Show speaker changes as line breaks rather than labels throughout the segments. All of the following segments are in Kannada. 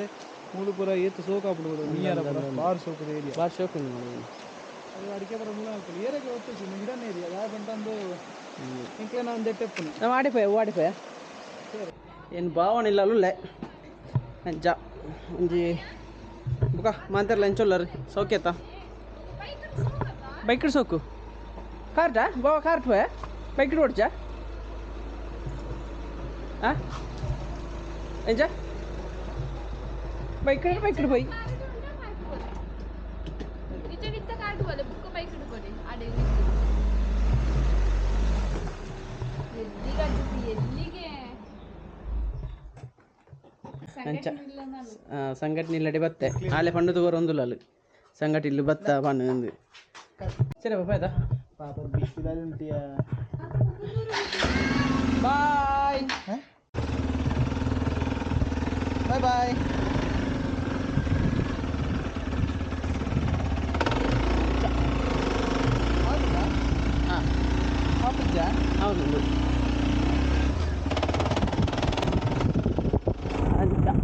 ಆದರೆ ಮೂಲು ಪೂರ ಏತು ಸೋಕಾಪುಡು ನೀಯರ ಪೂರ ಬಾರ್ ಸೋಕುದ ಏರಿಯಾ
ಬಾರ್
ಸೋಕು ಅಡಿಕೆ ಪೂರ ಮುಲ ಹಾಕ್ತಾರೆ ಏರಿಯಾಗೆ ಒತ್ತು ಹಿಡನ್ ಏರಿಯಾ. ಯಾವ ಬಂತಂದು ಇಂಕ್ಲೆ ನಾನು ದೆಟ್ಟೆಪ್ಪನೆ
ನಾವು ಆಡಿಪಯ ಆಡಿಪಯ ಏನು ಭಾವನೆ ಇಲ್ಲ ಅಲ್ಲೇ ಜ ಒಂಜಿ ಬುಕ ಮಾತಾಡಲ್ಲ ಎಂಚೊಲ್ಲರಿ ಸೋಕೆತ ಬೈಕ್ ಸೋಕು? ಕಾರ್ಟಾ ಬಾವ ಕಾರ್ಟ್
ಹೋಯ ಬೈಕ್ ಓಡ್ಚಾ? ಹಾಂ ಎಂಜ? ಎಲ್ಲಿಗೆ ಅಡ್ಡಿ ಎಲ್ಲಿಗೆ ಸಂಘಟನೆ ಇಲ್ಲ ನಾನು
ಸಂಘಟನೆ ಇಲ್ಲಡೆ ಬತ್ತೆ ಆಲೆ ಪಂಡು ತಗೋರು ಒಂದುಲ್ಲ ಅಲ್ಲಿ ಸಂಘಟನೆ ಬತ್ತ ಪಂಡು ಅಂದು ಸರಿ ಪಾಪ ಆಯ್ತಾ
ಪಾಪ ಬಿಸಿಲಲ್ಲಿ ಉಂಟಿಯ
ಬಾಯ್
ಬಾಯ್ ಬಾಯ್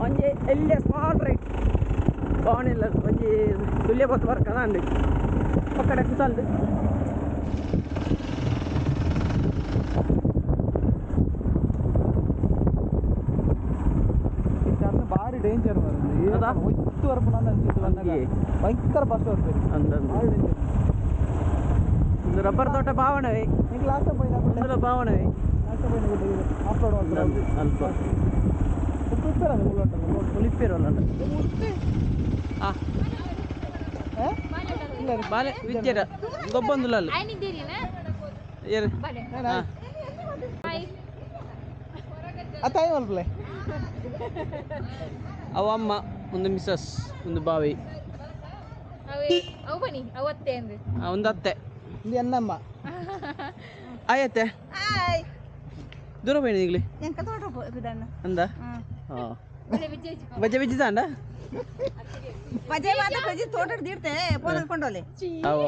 ಒಂಜಿ ಎಲ್ಲಿ ಸ್ಮಾಲ್ ರೈಟ್ ಬಾವಣಿಲ್ಲ ಒಂಜಿ ತುಲ್ಯ ಬತ್ತು ಬರ್ಕದ ಅಂದು ಒಕ್ಕಡೆ ಕುಸಲ್ದು
ಇನ್ನು ಭಾರಿ ಡೇಂಜರ್
ಅದಾ?
ಒತ್ತು ವರ್ಪ ನಾನು ಅನ್ಸಿದ್ದು ಬಂದಾಗ
ಹಂಗೆ.
ಭಯಂಕರ ಬಸ್ ಹೋಗ್ತದೆ
ಅಂದಂದು
ಭಾರಿ ಡೇಂಜರ್
ಒಂದು ರಬ್ಬರ್ ತೋಟ ಭಾವನವೇ
ಈಗ ಲಾಸ್ಟ್ ಟೈಮ್ ಬೈನ
ಒಂದು ಭಾವನವೇ
ಲಾಸ್ಟ್ ಟೈಮ್ ಬೈನ ಆಫ್ರೋಡ್ കുത്തലാണ്
മുകളിലോട്ട് മുകളിലോട്ട്
ഒളിപ്പേര് ആ
ಬಾಲೆ ವಿದ್ಯರ ಗೊಬ್ಬಂದಿಲ್ಲ ಅಲ್ಲಿ ಏರಿ
ಆ
ಅವ ಅಮ್ಮ ಒಂದು ಮಿಸಸ್ ಒಂದು ಬಾವಿ ಒಂದು ಅತ್ತೆ
ಎನ್ನಮ್ಮ
ಆಯತ್ತೆ ದೂರ ಬೇಡ ಈಗಲೇ ಅಂದ ಹಾಂ
ಬಲೆ ವಿಜಯ್
ಬಜ್ಜೆ ಬಿಜ್ಜಿದ ಅಂಡ
ಪಜೆ ಮಾತ ಪಜೆ ತೋಟ ಹಿಡ್ದಿಡ್ತೆ ಫೋನ್ ಹಾಕೊಂಡೋಲೆ
ಅವ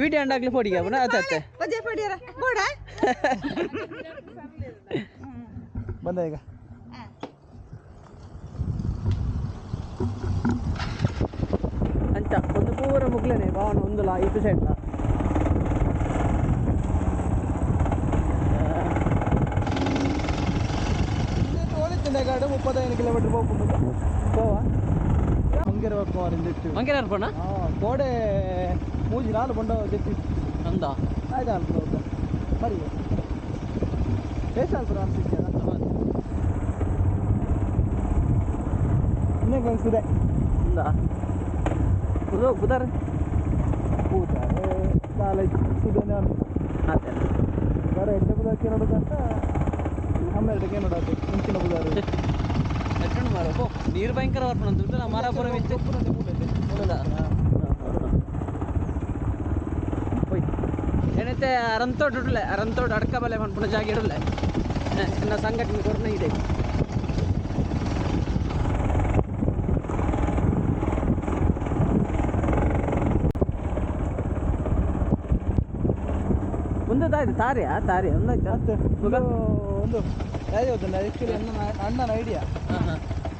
ವಿಡಿಯೋ ಅಂಡಾಗ್ಲಿ ಪೋಡಿಗೆ ಅವನ ಅತ್ತೆ ಅತ್ತೆ
ಪಜೆ ಪಡಿಯರ ಬೋಡ
ಬಂದ ಈಗ
ಅಂಚ ಒಂದು ಪೂರ ಮುಗ್ಲೇನೆ ಭಾವನ ಒಂದು ಲಾ ಇಟ್ಟು ಸೈಡ್
ತೋಳಿತ್ತಿನ ಗಾಡಿ ಮುಪ್ಪತ್ತೈದು ಕಿಲೋಮೀಟರ್ ಹೋಗ್ಬಿಟ್ಟು ಗೋವಾ ಹಂಗೆ ಹೋಗ್ಕೋ ಅವರಿಂದ
ಮಂಗೇನ ಅರ್ಪಣ
ಹಾಂ ಗೋಡೆ ಮೂಜಿ ನಾಲು ಬಂಡ ಜೆತ್ತಿ
ಅಂದ
ಆಯ್ತು ಅಲ್ಪ ಹೌದಾ ಬರೀ ಬೇಸ ಅಲ್ಪ ಅನ್ಸಿದ್ಯಲ್ಲ ಇನ್ನೇ ಕಳಿಸಿದೆ
ಅಂದ ಕುದು ಕುದಾರ
ಪೂಜಾ ಕಾಲೇಜ್ ಸುದೇನೆ ಅಂತ
ಅತ್ತೆ
ಬರ ಎಂಟು ಬುಧಕ್ಕೆ ನೋಡೋದಂತ ಹನ್ನೆರಡಕ್ಕೆ ನೋಡೋದು ಮುಂಚಿನ ಬುಧಾರು
ಎಟ್ಟುಂಡು ಮಾರ. ಓ ನೀರು ಭಯಂಕರ ಅರ್ಪಣ ಅಂತ ಉಂಟು ಮರ ಪೂರ ಮಿಚ್ಚು ಹೌದಾ? ಹೋಯ್ ಏನೈತೆ ಅರಂತೋಡ್ ಉಡ್ಲೆ ಅರಂತೋಡ್ ಅಡ್ಕ ಬಲೆ ಮನ್ಪುಣ ಜಾಗ ಇಡಲೆ ನನ್ನ ಸಂಘಟನೆ ಕೊರನೆ ಇದೆ. ಮುಂದದಾಯ್ತು ತಾರಿಯಾ? ತಾರಿ ಒಂದಾಯ್ತು?
ಒಂದು ಯಾವ್ದು ಹೌದು ಆಕ್ಚುಲಿ ಅಣ್ಣ ಅಣ್ಣನ ಐಡಿಯಾ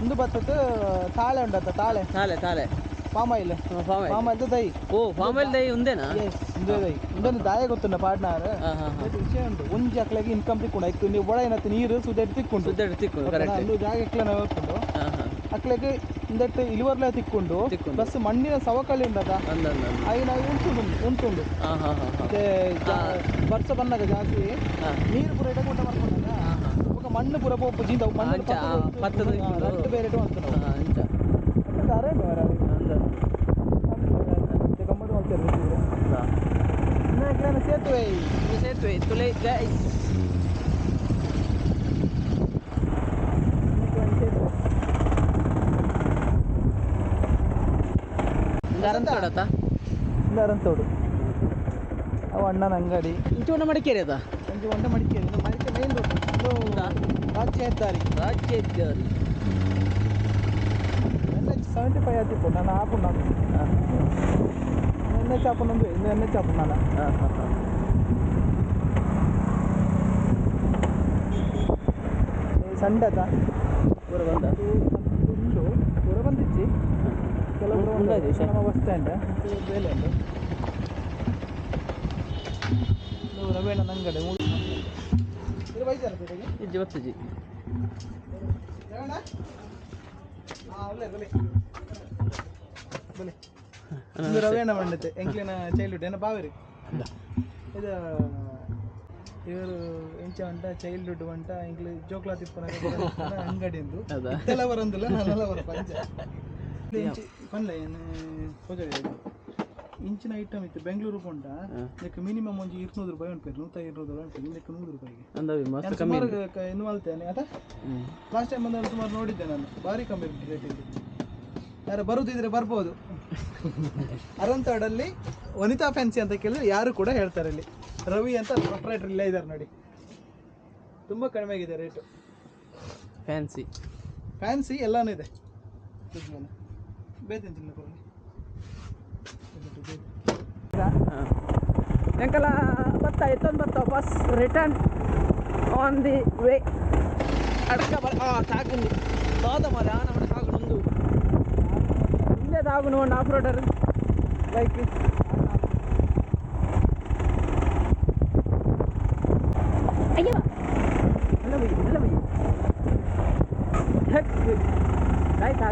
ಒಂದು ಬತ್ತದ್ದು ತಾಳೆ ಉಂಟತ್ತ ತಾಳೆ.
ತಾಳೆ ತಾಳೆ.
ಪಾಮ್ ಆಯಿಲ್ ಪಾಮ್ ಆಯಿಲ್ ದೈ
ಓ ಫಾಮ್ ಆಯಿಲ್ ದೈ
ಒಂದೇನಾ? ಇಂದೇ ದೈ ಒಂದೊಂದು ದಾಯ ಗೊತ್ತುಂಡ ಪಾಡ್ನಾರ್
ಹಾಂ ಹಾಂ ಹಾಂ.
ವಿಷಯ ಉಂಟು. ಒಂಜಿ ಅಕ್ಲೆಗೆ ಇನ್ಕಮ್ ತಿಕ್ಕೊಂಡು ಆಯ್ತು ನೀವು ಒಳ ಏನತ್ತು ನೀರು ಸುದ್ದಾಡಿ ತಿಕ್ಕೊಂಡು
ಸುದ್ದಾಡಿ ತಿಕ್ಕು ಕರೆಕ್ಟ್
ಅಲ್ಲೂ ಜಾಗ ಎಕ್ಲನ ಹೋಗ್ಕೊಂಡು ಅಕ್ಲೆಗೆ ಇಂದಟ್ಟು ಇಳುವರ್ಲ ತಿಕ್ಕೊಂಡು
ತಿಕ್ಕೊಂಡು.
ಪ್ಲಸ್ ಮಣ್ಣಿನ ಸವಕಳಿ ಉಂಟದ ಅಯ್ಯ ಉಂಟುಂಡು ಉಂಟುಂಡು. ಮತ್ತೆ ವರ್ಷ ಬಂದಾಗ ಜಾಸ್ತಿ ನೀರು ಪೂರ ಇಡಕೊಂಡ ಮಾಡ್ಕೊಂಡಾಗ ఒక ಮಣ್ಣು ಪೂರ ಪೋಪು ಜಿಂದ ಮಣ್ಣು
ಅಂಚ, ಆ, ಪತ್ತದ ಇಟ್ಕೊಂಡು.
ರಟ್ಟು ಬೇರೆ ಇಟ್ಟು ಮಾಡ್ತಾರೆ
ಹಾಂ ಅಂಚ
ಅರೆ ಬೇರೆ
ಅಂದ
ಗಮ್ಮತ್ತು ಮಾಡ್ತಾರೆ ಇನ್ನು ಸೇತುವೆ
ಇದು ಸೇತುವೆ ತುಲೆ ಗೈಸ್ ಅರಂತೋಡತ್ತ
ಅರಂತೋಡು ಅವ ಅಣ್ಣನ ಅಂಗಡಿ
ಇಂಚೂಣ ಮಡಿಕೇರಿ ಅದ
ಒಂದು ಒಂಟ ಮಡಿಕೇರಿ ಇದು ಮಡಿಕೆ ಮೇನ್ ರೋಡ್
ಹೌದಾ?
ಒಂದು ರಾಜ್ಯ ಹೆದ್ದಾರಿ
ರಾಜ್ಯ ಹೆದ್ದಾರಿ
ಎನ್ ಎಚ್ ಸೆವೆಂಟಿ ಫೈವ್ ಆತಿಪ್ಪು ನಾನು ಆಪು ನಾನು ಎನ್ ಎಚ್ ಆಪು ನಂದು ಇನ್ನು ಎನ್ ಎಚ್ ಆಪು ನಾನು
ಹಾಂ ಹಾಂ ಹಾಂ
ಸಂಡತ
ಪೂರ ಬಂದ
ಉಂಡು ಪೂರ ಬಂದಿಚ್ಚಿ ಕೆಲವರು
ಉಂಡಾಯ್ತು ವಿಷಯ.
ನಮ್ಮ ಬಸ್ ಸ್ಟ್ಯಾಂಡ್ ಬೇಲೆ ಉಂಟು ಬೈತಾರ ಜೊತೆಗೆ
ಇಜ್ಜಿ
ರವೇಣ ಇದು ಮಂಡತೆ ಎಂಕ್ಲಿನ ಚೈಲ್ಡ್ಹುಡ್ ಏನ ಬಾವಿರಿ. ಇದು ಇವರು ಎಂಚ ಅಂತ ಚೈಲ್ಡ್ಹುಡ್ ಉಂಟ ಎಂಕ್ಲಿ ಜೋಕ್ಲಾ ತಿಪ್ಪನ ಅಂಗಡಿ ಎಂದು ಬರಂದಿಲ್ಲ ನಾನೆಲ್ಲ ಬರ ಪಂಚ ಪನ್ಲೆ ಏನು ಹೋಗಲಿ ಇಂಚಿನ ಐಟಮ್ ಇತ್ತು ಬೆಂಗಳೂರು ಬೊಂಡ ಇದಕ್ಕೆ ಮಿನಿಮಮ್ ಒಂದು ಇರ್ನೂರು ರೂಪಾಯಿ ಉಂಟು ನೂತ ಇರ್ನೂರು ರೂಪಾಯಿ ಉಂಟು ಇದಕ್ಕೆ ನೂರು ರೂಪಾಯಿಗೆ.
ಅಂದವಿ ಮಸ್ತ್ ಕಮ್ಮಿ
ಮಾಡ್ತೇನೆ ಅದ? ಲಾಸ್ಟ್ ಟೈಮ್ ಬಂದಾಗ ಸುಮಾರು ನೋಡಿದ್ದೆ ನಾನು. ಭಾರಿ ಕಮ್ಮಿ ಉಂಟು ರೇಟ್ ಇದು ಯಾರು ಬರುದಿದ್ರೆ ಬರ್ಬೋದು. ಅರಂತಾಡಲ್ಲಿ ವನಿತಾ ಫ್ಯಾನ್ಸಿ ಅಂತ ಕೇಳಿದ್ರೆ ಯಾರು ಕೂಡ ಹೇಳ್ತಾರೆ ಇಲ್ಲಿ. ರವಿ ಅಂತ ಪ್ರೊಪ್ರೈಟರ್ ಇಲ್ಲೇ ಇದ್ದಾರೆ ನೋಡಿ. ತುಂಬ ಕಡಿಮೆ ಆಗಿದೆ ರೇಟು
ಫ್ಯಾನ್ಸಿ
ಫ್ಯಾನ್ಸಿ ಎಲ್ಲಾನು ಇದೆ. ಬೇತಿಂತಿಲ್ಲ ಕೊಡಿ.
ಎಂಕಲ ಬತ್ತ ಎತ್ತೊಂದು ಬತ್ತ bus return on the way ಅಡಕ ಬರ ಆ ತಾಗುಂದು ದಾದ ಮರ ನಮ್ಮ ತಾಗುಂದು ಇಲ್ಲೇ ತಾಗುನು ಒಂದು ಆಫ್ ರೋಡರ್ ಬೈಕ್
ಅಯ್ಯೋ
ಎಲ್ಲ ಬೈ ಎಲ್ಲ ಬೈ ಹೆಕ್ ಆಯ್ತು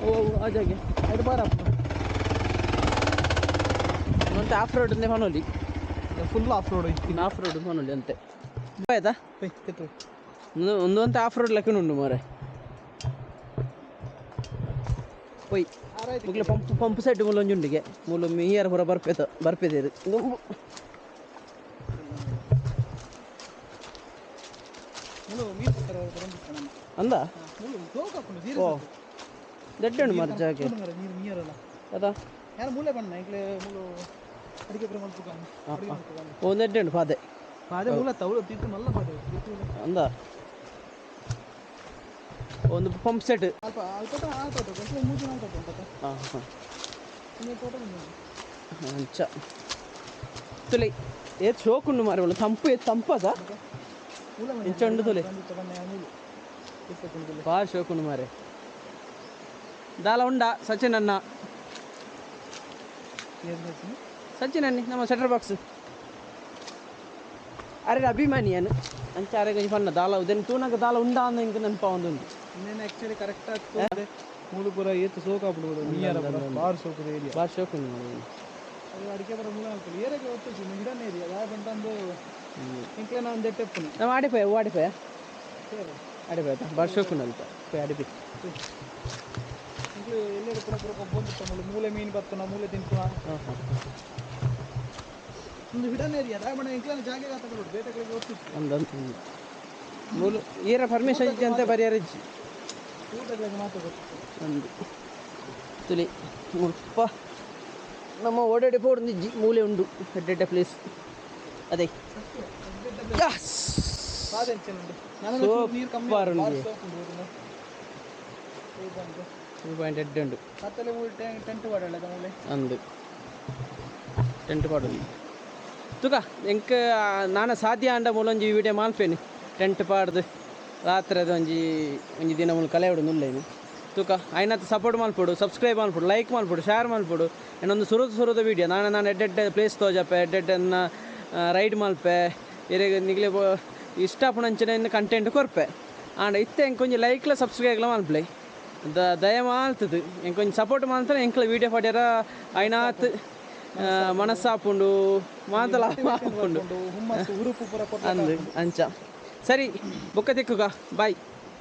ಅವು ಆಜಾಗೆ
ಎರಡು ಬಾರ
ಮತ್ತೆ ಆಫ್ ರೋಡ್ ಹೊನೋಲಿ
ಫುಲ್ ಆಫ್ ರೋಡ್ ಐತಿ.
ಆಫ್ ರೋಡ್ ಹೊನೋಲಿ ಅಂತೆ. ಆಯ್ತಾ ಒಂದು ಒಂದು ಅಂತ ಆಫ್ ರೋಡ್ ಲೆಕ್ಕ ಉಂಡು ಮಾರೆ ಒಯ್ ಮುಗ್ಲ ಪಂಪ್ ಪಂಪ್ ಸೆಟ್ ಮೂಲ ಒಂಜುಂಡಿಗೆ ಮೂಲ ಮೀಯರ್ ಹೊರ ಬರ್ಪೇತ ಬರ್ಪೇದೇರು ಅಂದ? ಓ.
ಸೀರಿಯಸ್
ದಡ್ಡಣ್ಣು ಮಾರ ಜಾಗೆ
ನೀರು ನೀರಲ್ಲ
ಅದಾ
ಯಾರು ಮೂಲೆ ಬಣ್ಣ ಈಗಲೇ ಮುಳು ಅಡಿಗೆ ಪ್ರೇಮ ಅಡಿಗೆ
ಒಂದು ದಡ್ಡಣ್ಣು ಪಾದೆ
ಅದೇ ಮೂಲ ತವಳು ತಿತ್ತು ಮಲ್ಲ ಪಾದೆ
ಅಂದ ಒಂದು ಪಂಪ್ ಸೆಟ್
ಅಲ್ಪ ಅಲ್ಪ ಆಟೋಟ ಕೆಲಸ ಮೂರು ಜನ ಆಟೋಟ ಅಂತ
ಹಾಂ ಹಾಂ
ಇನ್ನೇ ತೋಟ ಬಂದಿದೆ
ಅಂಚ ತುಲೆ ಏತ್ ಶೋಕುಂಡು ಮಾರೆ ಒಳ್ಳೆ ತಂಪು ಏತ್ ತಂಪದ
ಮೂಲ
ಇಂಚೊಂಡು ತುಲೆ
ಬಂದಿತ್ತು ಬಣ್ಣ ಮೂಲು ಇಪ್ಪತ್ತೊಂದು
ಭಾಳ ಶೋಕುಂಡು ಮಾರೆ ದಾಲ ಉಂಡ ಸಚಿನ್ ಅನ್ನ ಸಚಿನ್ ಅನ್ನಿ ನಮ್ಮ ಸೆಟರ್ ಬಾಕ್ಸ್ ಅರೆ ಅಭಿಮಾನಿ ಏನು ಅಂಚ ಅರೆ ಗಂಜಿ ಪನ್ನ ದಾಲ ಉದೆನ್ ತೂನಾಗ ದಾಲ ಉಂಡ ಅಂದ ಹಿಂಗೆ ನೆನಪ ಒಂದುಂಡು
ಇನ್ನೇನು ಆ್ಯಕ್ಚುಲಿ ಕರೆಕ್ಟ್ ಆಗ್ತದೆ ಪೂರ ಏತು ಸೋಕಾಗ್ಬಿಡ್ಬೋದು ನೀರ ಬಾರ್ ಸೋಕದ ಏರಿಯಾ
ಬಾರ್
ಅದು ಅಡಿಕೆ ಬರೋ ಮೂಲ ಆಗ್ತದೆ ಏರಿಯಾಗೆ ಗೊತ್ತಿತ್ತು ಗಿಡನೇ ಏರಿಯಾ ಯಾವ ಬಂತಂದು ಇಂಕ್ಲೆ ನಾನು ಒಂದೇ ಟೆಪ್ಪುನೆ
ನಾವು ಆಡಿಪೋಯ ಓ ಆಡಿಪೋಯ?
ಸೇರು
ಆಯ್ತಾ? ಬಾರ್ ಅಲ್ಪ ಪೋಯ್ ಆಡಿಪಿ.
ಇಂಕ್ಲೆ ಎಲ್ಲೆಡೆ ಪುರ ಪುರ ಬಂದಿತ್ತು ಮೂಲೆ ಮೂಲೆ ಮೀನು ಬರ್ತನ ಮೂಲೆ ತಿಂತು ಒಂದು ಹಿಡನ್ ಏರಿಯಾ ರಾಯಮಣ ಇಂಕ್ಲನ ಜಾಗ ನೋಡಿ ಬೇಟೆಗಳಿಗೆ
ಅಂದಂತ ಮೂಲ ಏರ ಪರ್ಮಿಷನ್ ಇಜ್ಜಿ ಅಂತ ಬರಿಯಾರ ಇಜ್ಜಿ.
ಊಟಗಳಿಗೆ ಮಾತ್ರ
ಒಂದು. ತುಲಿ ಉಪ್ಪ ನಮ್ಮ ಓಡಾಡಿ ಪೋಡ್ದು ಇಜ್ಜಿ. ಮೂಲೆ ಉಂಡು. ಅಡ್ಡೆಡ್ಡ ಪ್ಲೇಸ್ ಅದೇ. ಯಸ್
ಸಾದೆಂಚನುಂಡು
ನಾನು
ನೀರು ಕಮ್ಮಿ
bar ಉಂಡು. ಟೂ ಪಾಯಿಂಟ್ ಎಡ್ಡೆ ಉಂಡು
ಮತ್ತಲ್ಲಿ ಮೂಲೆ ಟೆಂಟ್ ಮಾಡಲ್ಲ ಮೂಲೆ
ಅಂದು ಟೆಂಟ್ ಪಾಡೋದು. ತುಕ ಎಂಕ ನಾನು ಸಾಧ್ಯ ಅಂಡ ಮೂಲೊಂಜಿ ವಿಡಿಯೋ ಮಾಲ್ಪೇನೆ ಟೆಂಟ್ ಪಾಡ್ದು. ರಾತ್ರಿ ಒಂಜಿ ಒಂಜಿ ದಿನ ಮುಲ್ ಕಲೆ ಹೊಡು ನುಲ್ಲೇನು. ತುಕ ಐನತ್ತು ಸಪೋರ್ಟ್ ಮಲ್ಪೊಡು ಸಬ್ಸ್ಕ್ರೈಬ್ ಮಲ್ಪೊಡು ಲೈಕ್ ಮಲ್ಪೊಡು ಶೇರ್ ಮಲ್ಪೊಡು ಇನ್ನೊಂದು ಸುರದ ಸುರದ ವಿಡಿಯೋ ನಾನು ನಾನು ಎಡ್ಡೆಡ್ಡೆ ಪ್ಲೇಸ್ ತೋಜಪ್ಪೆ ಎಡ್ಡೆಡ್ಡನ್ನ ರೈಡ್ ಮಲ್ಪೆ ಇರೆಗ್ ನಿಗ್ಲೆ ಇಷ್ಟ ಪುಣಂಚಿನ ಇನ್ನು ಕಂಟೆಂಟ್ ಕೊರ್ಪೆ. ಆಂಡ ಇತ್ತೆ ಎಂಕೊಂಜಿ ಲೈಕ್ಲ ಸಬ್ಸ್ಕ್ರೈಬ್ಲ ಮಲ್ಪ್ಲೆ ದ ದಯ ಮಾಲ್ತದು ಎಂಕೊಂಜಿ ಸಪೋರ್ಟ್ ಮಾಲ್ತಾರೆ ಎಂಕ್ಲ ವಿಡಿಯೋ ಪಡ್ಯಾರ. ಐನಾತ್ ಮನಸ್ಸಾಪುಂಡು ಮಾತಲ
ಹಾಕೊಂಡು
ಅಂದು ಅಂಚ. ಸರಿ ಬೊಕ್ಕ ತಿಕ್ಕುಗ. ಬಾಯ್.